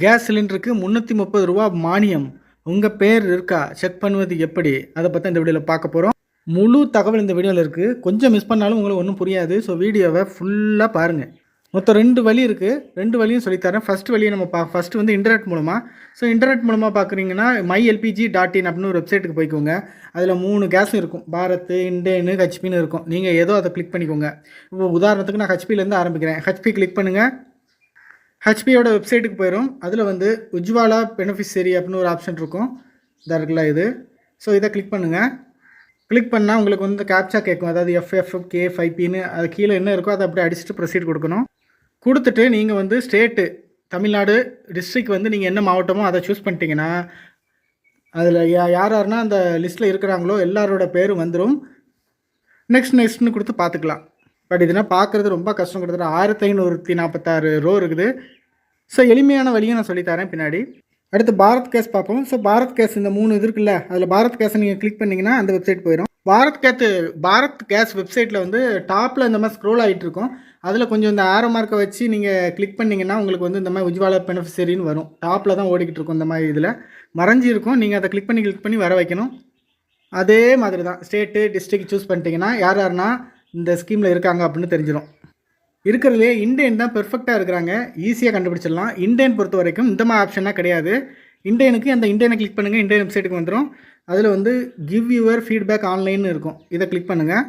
Case சிலிண்டருக்கு முந்நூற்றி முப்பது ரூபா மானியம். உங்கள் பேர் இருக்கா? செக் பண்ணுவது எப்படி? அதை பற்றி இந்த வீடியோவில் பார்க்க போகிறோம் முழு தகவல் இந்த வீடியோவில் இருக்குது கொஞ்சம் மிஸ் பண்ணாலும் உங்களுக்கு ஒன்றும் புரியாது. ஸோ வீடியோவை ஃபுல்லாக பாருங்கள் மொத்தம் ரெண்டு வழி இருக்குது ரெண்டு வழியும் சொல்லித்தரேன். ஃபர்ஸ்ட் வழியை நம்ம பா ஃபஸ்ட்டு வந்து இன்டர்நெட் மூலமாக ஸோ இன்டர்நெட் மூலமாக பார்க்குறீங்கன்னா மை எல்பிஜி டாட் இன் அப்படின்னு ஒரு வெப்சைட்டுக்கு போய்க்கோங்க. அதில் மூணு கேஸும் இருக்கும். பாரத் இண்டேனு ஹெச்பின்னு இருக்கும். நீங்கள் ஏதோ அதை கிளிக் பண்ணிக்கோங்க. இப்போ உதாரணத்துக்கு நான் ஹச்பிலேருந்து ஆரம்பிக்கிறேன். ஹெச்பி கிளிக் பண்ணுங்கள் ஹெச்பியோட வெப்சைட்டுக்கு போயிடும் அதில் வந்து உஜ்வாலா பெனிஃபிஷரி அப்படின்னு ஒரு ஆப்ஷன் இருக்கும். இதாக இருக்குல்ல இது. ஸோ இதை கிளிக் பண்ணுங்கள் கிளிக் பண்ணால் உங்களுக்கு வந்து கேப்சா கேட்கும். அதாவது எஃப்எஃப் கே ஃபைவ் பின்னு அது கீழே என்ன இருக்கோ அதை அப்படியே அடிச்சுட்டு ப்ரொசீட் கொடுக்கணும். கொடுத்துட்டு நீங்கள் வந்து ஸ்டேட்டு தமிழ்நாடு டிஸ்ட்ரிக் வந்து நீங்கள் என்ன மாவட்டமோ அதை சூஸ் பண்ணிட்டீங்கன்னா அதில் யா யார் யாருன்னா அந்த லிஸ்ட்டில் இருக்கிறாங்களோ எல்லாரோட பேரும் வந்துடும் நெக்ஸ்ட் நெக்ஸ்ட்னு கொடுத்து பார்த்துக்கலாம். பட் இதுனா பார்க்குறது ரொம்ப கஷ்டம். கிட்டத்தட்ட ஆயிரத்தி ஐநூற்றி நாற்பத்தாறு ரோ இருக்குது. ஸோ எளிமையான வழியும் நான் சொல்லித்தரேன் பின்னாடி. அடுத்து பாரத் கேஸ் பார்ப்போம். ஸோ பாரத் கேஸ் இந்த மூணு இது இருக்குல்ல அதில் பாரத் கேஸை நீங்கள் கிளிக் பண்ணிங்கன்னா அந்த வெப்சைட் போயிடும் பாரத் கேத்து பாரத் கேஸ் வெப்சைட்டில் வந்து டாப்பில் இந்த மாதிரி ஸ்க்ரோல் ஆகிட்டு இருக்கும். அதில் கொஞ்சம் இந்த ஆரோ மார்க்கை வச்சு நீங்கள் கிளிக் பண்ணிங்கன்னா உங்களுக்கு வந்து இந்த மாதிரி உஜ்வாலா பெனிஃபிஷரின்னு வரும். டாப்பில் தான் ஓடிக்கிட்டு இருக்கும் இந்த மாதிரி இதில். மறைஞ்சி இருக்கும் நீங்கள் அதை கிளிக் பண்ணி கிளிக் பண்ணி வர வைக்கணும். அதே மாதிரி தான். ஸ்டேட்டு டிஸ்ட்ரிக்ட் சூஸ் பண்ணிட்டீங்கன்னா யார் யாருன்னா இந்த ஸ்கீமில் இருக்காங்க அப்படின்னு தெரிஞ்சிடும் இருக்கிறதுலே இண்டேன் தான் பெர்ஃபெக்டாக இருக்கிறாங்க. ஈஸியாக கண்டுபிடிச்சிடலாம். இண்டேன் பொறுத்த வரைக்கும் இந்த மாதிரி ஆப்ஷனாக கிடையாது. இண்டேனுக்கு அந்த இண்டேனை கிளிக் பண்ணுங்கள் இண்டேன் வெப்சைட்டுக்கு வந்துடும் அதில் வந்து கிவ் யுவர் ஃபீட்பேக் ஆன்லைன் இருக்கும். இதை கிளிக் பண்ணுங்கள்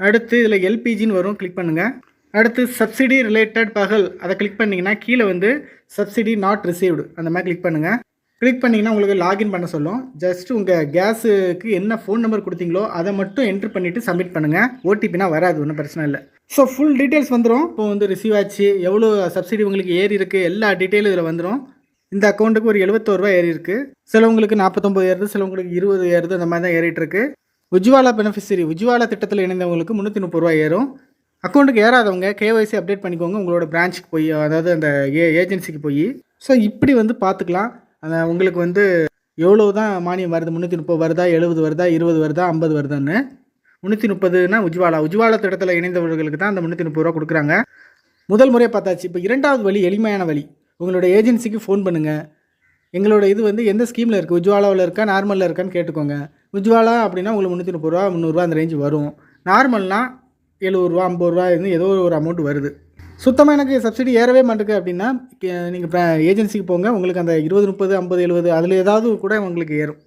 அடுத்து இதில் எல்பிஜின்னு வரும். கிளிக் பண்ணுங்கள் அடுத்து சப்சிடி ரிலேட்டட் பகல். அதை கிளிக் பண்ணிங்கன்னா கீழே வந்து சப்சிடி நாட் ரிசீவ்டு அந்த மாதிரி கிளிக் பண்ணுங்கள் கிளிக் பண்ணிங்கன்னா உங்களுக்கு லாகின் பண்ண சொல்லும். ஜஸ்ட் உங்கள் கேஸுக்கு என்ன ஃபோன் நம்பர் கொடுத்தீங்களோ அதை மட்டும் என்ட்ரு பண்ணிவிட்டு சப்மிட் பண்ணுங்கள் ஓடிபினா வராது ஒன்றும் பிரச்சனை இல்லை. ஸோ ஃபுல் டீட்டெயில்ஸ் வந்துடும் இப்போ வந்து ரிசீவ் ஆச்சு. எவ்வளோ சப்சிடி உங்களுக்கு ஏறி இருக்குது எல்லா டீட்டெயிலும் இதில் வந்துடும் இந்த அக்கௌண்ட்டுக்கு ஒரு எழுபத்தோரு ரூபாய் ஏறி இருக்குது சிலவங்களுக்கு நாற்பத்தொம்பது ஏறுது சிலவங்களுக்கு இருபது ஏறுது அந்த மாதிரி தான் ஏறிட்டு இருக்கு. உஜ்வாலா பெனிஃபிஷரி உஜ்வாலா திட்டத்தில் இணைந்தவங்களுக்கு முந்நூற்றி முப்பது ரூபா ஏறும். அக்கௌண்ட்டுக்கு ஏறாதவங்க கேஒய்சி அப்டேட் பண்ணிக்கோங்க. உங்களோட பிரான்ச்சுக்கு போய் அதாவது அந்த ஏ ஏஜென்சிக்கு போய். ஸோ இப்படி வந்து பார்த்துக்கலாம் உங்களுக்கு வந்து எவ்வளோ தான் மானியம் வருது? முந்நூற்றி முப்பது வருதா எழுபது வருதா இருபது வருதா ஐம்பது வருதான்னு? முந்நூற்றி முப்பதுனா உஜ்வாலா. உஜ்வாலா திட்டத்தில் இணைந்தவர்களுக்கு தான் அந்த முந்நூற்றி முப்பது ரூபா கொடுக்குறாங்க. முதல் முறையாக பார்த்தாச்சு. இப்போ இரண்டாவது வழி எளிமையான வழி. உங்களோட ஏஜென்சிக்கு ஃபோன் பண்ணுங்கள் எங்களோட இது வந்து எந்த ஸ்கீமில் இருக்குது உஜ்வாலாவில் இருக்கா நார்மலில் இருக்கான்னு கேட்டுக்கோங்க. உஜ்வாலா அப்படின்னா உங்களுக்கு முந்நூற்றி முப்பது ரூபா முந்நூறுரூவா அந்த ரேஞ்சு வரும். நார்மல்னா எழுபது ரூபா ஐம்பது ரூபா இருந்து ஏதோ ஒரு அமௌண்ட் வருது. சுத்தமாக எனக்கு சப்சிடி ஏறவே மாட்டேங்க அப்படின்னா நீங்கள் ஏஜென்சிக்கு போங்க. உங்களுக்கு அந்த இருபது முப்பது ஐம்பது எழுபது அதில் ஏதாவது கூட உங்களுக்கு ஏறும்.